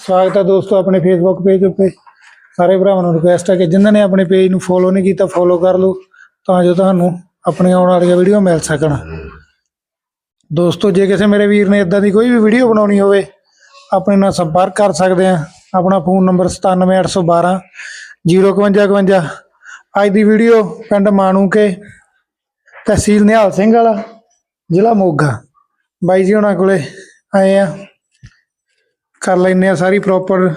ਸਵਾਗਤ ਹੈ ਦੋਸਤੋ ਆਪਣੇ ਫੇਸਬੁੱਕ ਪੇਜ ਉੱਤੇ। ਸਾਰੇ ਭਰਾਵਾਂ ਨੂੰ ਰਿਕੁਐਸਟ ਹੈ ਕਿ ਜਿਨ੍ਹਾਂ ਨੇ ਆਪਣੇ ਪੇਜ ਨੂੰ ਫੋਲੋ ਨਹੀਂ ਕੀਤਾ ਫੋਲੋ ਕਰ ਲਓ, ਤਾਂ ਜੋ ਤੁਹਾਨੂੰ ਆਪਣੀਆਂ ਆਉਣ ਵਾਲੀਆਂ ਵੀਡੀਓ ਮਿਲ ਸਕਣ। ਦੋਸਤੋ, ਜੇ ਕਿਸੇ ਮੇਰੇ ਵੀਰ ਨੇ ਇਦਾਂ ਦੀ ਕੋਈ ਵੀ ਵੀਡੀਓ ਬਣਾਉਣੀ ਹੋਵੇ, ਆਪਣੇ ਨਾਲ ਸੰਪਰਕ ਕਰ ਸਕਦੇ ਆ ਆਪਣਾ ਫੋਨ ਨੰਬਰ 97812 05152 ਅੱਜ ਦੀ ਵੀਡੀਓ ਪਿੰਡ ਮਾਣੂਕੇ ਤਹਿਸੀਲ ਨਿਹਾਲ ਸਿੰਘ ਵਾਲਾ, ਜ਼ਿਲ੍ਹਾ ਮੋਗਾ। ਬਾਈ ਜੀ ਉਹਨਾਂ ਕੋਲੇ ਆਏ ਆ ਕਰ ਲੈਨੇ ਆ ਸਾਰੀ ਪ੍ਰੋਪਰ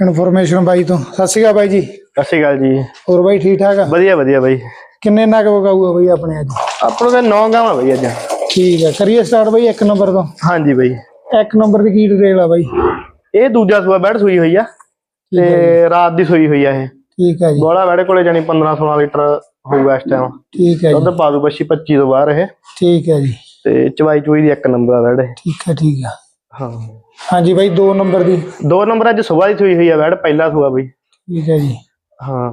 ਇਨਫੋਰਮੇਸ਼ਨ ਬਾਈ ਤੋਂ। ਸਤਿ ਸ਼੍ਰੀ ਅਕਾਲ ਬਾਈ ਜੀ। ਸਤਿ ਸ਼੍ਰੀ ਅਕਾਲ ਜੀ। ਹੋਰ ਬਾਈ ਠੀਕ ਠਾਕ ਆ? ਵਧੀਆ ਵਧੀਆ ਬਾਈ। ਕਿੰਨੇ ਨਗ ਵਗਾਊਗਾ ਬਾਈ ਆਪਣੇ ਅੱਜ? ਆਪਣਾ ਤਾਂ ਨੌ ਗਾਵਾਂ ਬਾਈ ਅੱਜ। ਠੀਕ ਹੈ ਕਰੀਏ ਸਟਾਰਟ ਬਾਈ ਇੱਕ ਨੰਬਰ ਤੋਂ? ਹਾਂਜੀ ਬਾਈ। ਇੱਕ ਨੰਬਰ ਦੀ ਕੀ ਡਿਟੇਲ ਆ ਬਾਈ? ਇਹ ਦੂਜਾ ਸੂਆ ਬੈਡ ਸੂਈ ਹੋਈ ਆ ਤੇ ਰਾਤ ਦੀ ਸੂਈ ਹੋਈ ਆ ਇਹ। ਠੀਕ ਹੈ ਜੀ। ਬੋਲਾ ਬੈਡ ਕੋਲੇ ਜਾਨੀ 15 16 ਲੀਟਰ ਹੋਊਗਾ ਇਸ ਟਾਈਮ ਠੀਕ ਹੈ ਦੁੱਧ ਜੀ ਪਾ ਦੂ ਬੱਛੀ 25 ਤੋਂ ਬਾਹਰ ਇਹ। ਠੀਕ ਹੈ ਜੀ। ਤੇ ਚਵਾਈ ਚੋਈ ਦੀ ਇੱਕ ਨੰਬਰ ਆ ਇਹ। ਠੀਕ ਹੈ ਠੀਕ ਹੈ ਹਾਂ। ਹਾਂਜੀ ਬਾਈ ਦੋ ਨੰਬਰ ਦੀ। ਦੋ ਨੰਬਰ ਅੱਜ ਸਵੇਰ ਦੀ ਸੂਈ ਹੋਈ ਆ ਬੈਡ ਪਹਿਲਾ ਸੂਆ ਬਾਈ। ਠੀਕ ਹੈ ਜੀ। ਹਾਂ।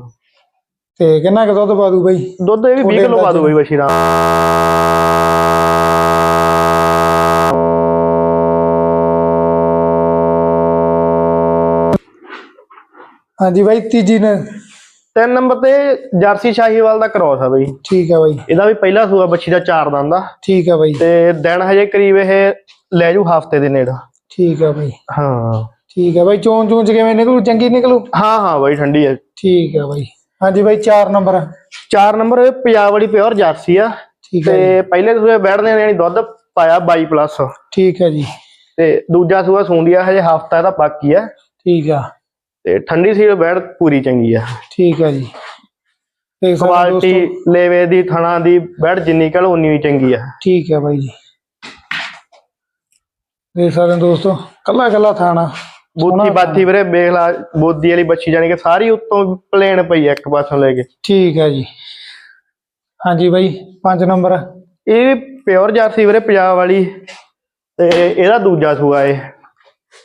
ਤੇ ਕਿੰਨਾ ਕੁ ਦੁੱਧ ਪਾ ਦੂ ਬਾਈ? ਦੁੱਧ ਇਹ ਵੀ 20 ਕਿਲੋ ਪਾ ਦੂ ਬਾਈ ਬੱਛੀ ਰਾਤ ਹਾਂਜੀ ਬਾਈ ਤੀਜੀ ਨੇ ਤਿੰਨ ਨੰਬਰ ਤੇ ਜਰਸੀ ਸ਼ਾਹੀਵਾਲ ਦਾ ਕ੍ਰੋਸ ਆ ਬਾਈ। ਠੀਕ ਹੈ ਬਾਈ। ਇਹਦਾ ਵੀ ਪਹਿਲਾ ਸੂਆ ਬੱਛੀ ਦਾ ਚਾਰ ਦੰਦ ਆ। ਠੀਕ ਹੈ ਬਾਈ। ਤੇ ਦਿਨ ਹਜੇ ਕਰੀਬ ਇਹ ਲੈ ਜੂ ਹਫ਼ਤੇ ਦੇ ਨੇੜੇ। ਠੀਕ ਹੈ ਬਾਈ। ਹਾਂ। ਠੀਕ ਹੈ ਬਾਈ ਚੂਣ ਚ ਕਿਵੇਂ ਨਿਕਲੂ? ਚੰਗੀ ਨਿਕਲੂ? ਹਾਂ ਹਾਂ ਬਾਈ ਠੰਡੀ ਹੈ ਠੀਕ ਹੈ ਬਾਈ। ਹਾਂਜੀ ਬਾਈ 4 ਨੰਬਰ ਚਾਰ ਨੰਬਰ ਇਹ ਪੰਜਾਬ ਵਾਲੀ ਪਿਓਰ ਜਰਸੀ ਆ। ਠੀਕ ਤੇ ਪਹਿਲੇ ਸੂਏ ਬੈਠਦੇ ਨੇ ਯਾਨੀ ਦੁੱਧ ਪਾਇਆ 22 ਪਲੱਸ ਠੀਕ ਹੈ ਜੀ। ਤੇ ਦੂਜਾ ਸੂਆ ਸੂੰਦੀ ਆ ਹਜੇ ਹਫਤਾ ਇਹਦਾ ਬਾਕੀ ਆ। ਠੀਕ ਆ। ਤੇ ਠੰਡੀ ਸੀਲ ਬੈੜ ਪੂਰੀ ਚੰਗੀ ਆ। ਠੀਕ ਹੈ ਜੀ। ਤੇ ਕੁਆਲਿਟੀ ਲੇਵੇ ਦੀ ਥਣਾ ਦੀ ਬੈੜ ਜਿੰਨੀ ਕਲ ਉਨੀ ਚੰਗੀ ਆ। ਠੀਕ ਹੈ ਬਾਈ ਜੀ। ਦੇਖ ਸਕਦੇ ਹੋ ਦੋਸਤੋ ਕੱਲਾ ਕੱਲਾ ਥਾਣਾ। ਬੂਥੀ ਬਾਥੀ ਵੀਰੇ ਵੇਖ ਲਾ ਬੋਦੀ ਵਾਲੀ ਬੱਚੀ ਜਾਨੀ ਕਿ ਸਾਰੀ ਉੱਤੋਂ ਪਲੇਨ ਪਈ ਆ ਇੱਕ ਪਾਸੋਂ ਲੈ ਕੇ। ਠੀਕ ਹੈ ਜੀ। ਹਾਂਜੀ ਬਾਈ 5 ਨੰਬਰ। ਇਹ ਪਿਓਰ ਜਰਸੀ ਵੀਰੇ ਪੰਜਾਬ ਵਾਲੀ। ਤੇ ਇਹਦਾ ਦੂਜਾ ਸੂਆ ਏ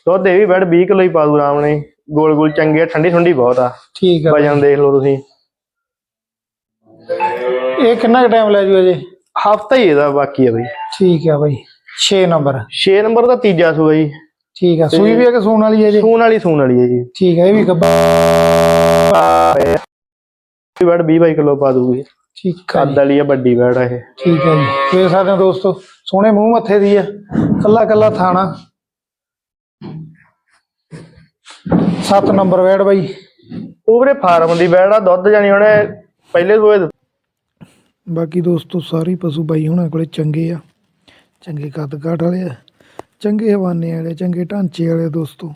ਦੁੱਧ ਇਹ ਵੀ ਬੈੜ 20 ਕਿਲੋ ਹੀ ਪਾ ਦੂ ਆਰਾਮ ਨਾਲ। ਗੋਲ ਗੋਲ ਚੰਗੀ ਆ ਠੰਡੀ ਠੰਡੀ ਬਹੁਤ ਆ। ਠੀਕ ਹੈ ਬਾਈ। ਵਜਨ ਦੇਖ ਲਓ ਤੁਸੀਂ। ਇਹ ਕਿੰਨਾ ਟਾਈਮ ਲੈ ਜੂ ਅਜੇ? ਹਫਤਾ ਹੀ ਇਹਦਾ ਬਾਕੀ ਆ ਬਈ। ਠੀਕ ਹੈ ਬਾਈ। 6 ਨੰਬਰ। 6 ਨੰਬਰ ਦਾ ਤੀਜਾ ਸੂਆ ਜੀ। ਠੀਕ ਹੈ ਸੂਈ ਵੀ ਹੈ ਕਿ ਸੂਣ ਵਾਲੀ ਹੈ ਜੀ? ਸੂਣ ਵਾਲੀ ਸੂਣ ਵਾਲੀ ਹੈ ਜੀ। ਠੀਕ ਹੈ ਇਹ ਵੀ ਗੱਬਾ ਬੈੜ 20 22 ਕਿਲੋ ਪਾ ਦੂਗੀ ਠੀਕ ਕੱਦ ਜੀ। ਵਾਲੀ ਆ ਵੱਡੀ ਬੈੜ ਆ ਇਹ। ਠੀਕ ਹੈ ਜੀ। ਸਕਦੇ ਹੋ ਦੋਸਤੋ ਸੋਹਣੇ ਮੂੰਹ ਮੱਥੇ ਦੀ ਹੈ ਕੱਲਾ ਕੱਲਾ ਥਾਣਾ। 7 ਨੰਬਰ ਵੈੜ ਬਾਈ। ਉਹ ਵੀਰੇ ਫਾਰਮ ਦੀ ਬੈੜ ਆ ਦੁੱਧ ਜਾਨੀ ਉਹਨੇ ਪਹਿਲੇ ਸੂਏ। ਬਾਕੀ ਦੋਸਤੋ ਸਾਰੇ ਪਸ਼ੂ ਬਾਈ ਹੁਣਾਂ ਕੋਲੇ ਚੰਗੇ ਆ। ਚੰਗੇ ਕੱਦ ਕਾਠ ਵਾਲੇ ਆ, ਚੰਗੇ ਹਵਾਨੇ ਵਾਲੇ, ਚੰਗੇ ਢਾਂਚੇ ਵਾਲੇ ਦੋਸਤੋ।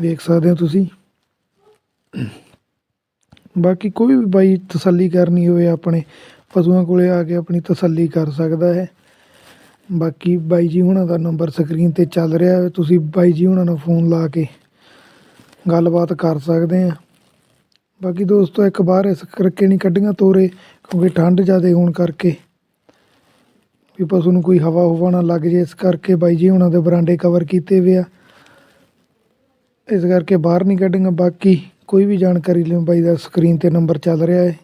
ਵੇਖ ਸਕਦੇ ਹੋ ਤੁਸੀਂ। ਬਾਕੀ ਕੋਈ ਵੀ ਬਾਈ ਤਸੱਲੀ ਕਰਨੀ ਹੋਵੇ ਆਪਣੇ, ਪਸ਼ੂਆਂ ਕੋਲੇ ਆ ਕੇ ਆਪਣੀ ਤਸੱਲੀ ਕਰ ਸਕਦਾ ਹੈ। ਬਾਕੀ ਬਾਈ ਜੀ ਹੁਣਾਂ ਦਾ ਨੰਬਰ ਸਕਰੀਨ ਤੇ ਚੱਲ ਰਿਹਾ ਹੈ, ਤੁਸੀਂ ਬਾਈ ਜੀ ਹੁਣਾਂ ਨੂੰ ਫੋਨ ਲਾ ਕੇ ਗੱਲਬਾਤ ਕਰ ਸਕਦੇ ਆ। ਬਾਕੀ ਦੋਸਤੋ ਇੱਕ ਬਾਹਰ ਇਸ ਕਰਕੇ ਨਹੀਂ ਕੱਢੀਆਂ, ਤੋਰੇ, ਕਿਉਂਕਿ ਠੰਡ ਜ਼ਿਆਦਾ ਹੋਣ ਕਰਕੇ। ਵੀ ਪਸ਼ੂ ਨੂੰ ਕੋਈ ਹਵਾ ਹੁਵਾ ਨਾ ਲੱਗ ਜੇ, ਇਸ ਕਰਕੇ ਬਾਈ ਜੀ ਉਹਨਾਂ ਦੇ ਬਰਾਂਡੇ ਕਵਰ ਕੀਤੇ ਵੇ ਆ। ਇਸ ਕਰਕੇ ਬਾਹਰ ਨਹੀਂ ਕੱਢੀਆਂ ਬਾਕੀ ਕੋਈ ਵੀ ਜਾਣਕਾਰੀ ਲਈ ਬਾਈ ਦਾ ਸਕਰੀਨ ਤੇ ਨੰਬਰ ਚੱਲ ਰਿਹਾ ਹੈ।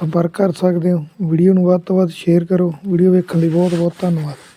ਸੰਪਰਕ ਕਰ ਸਕਦੇ ਹੋ, ਵੀਡੀਓ ਨੂੰ ਵੱਧ ਤੋਂ ਵੱਧ ਸ਼ੇਅਰ ਕਰੋ, ਵੀਡੀਓ ਵੇਖਣ ਲਈ ਬਹੁਤ ਬਹੁਤ ਧੰਨਵਾਦ।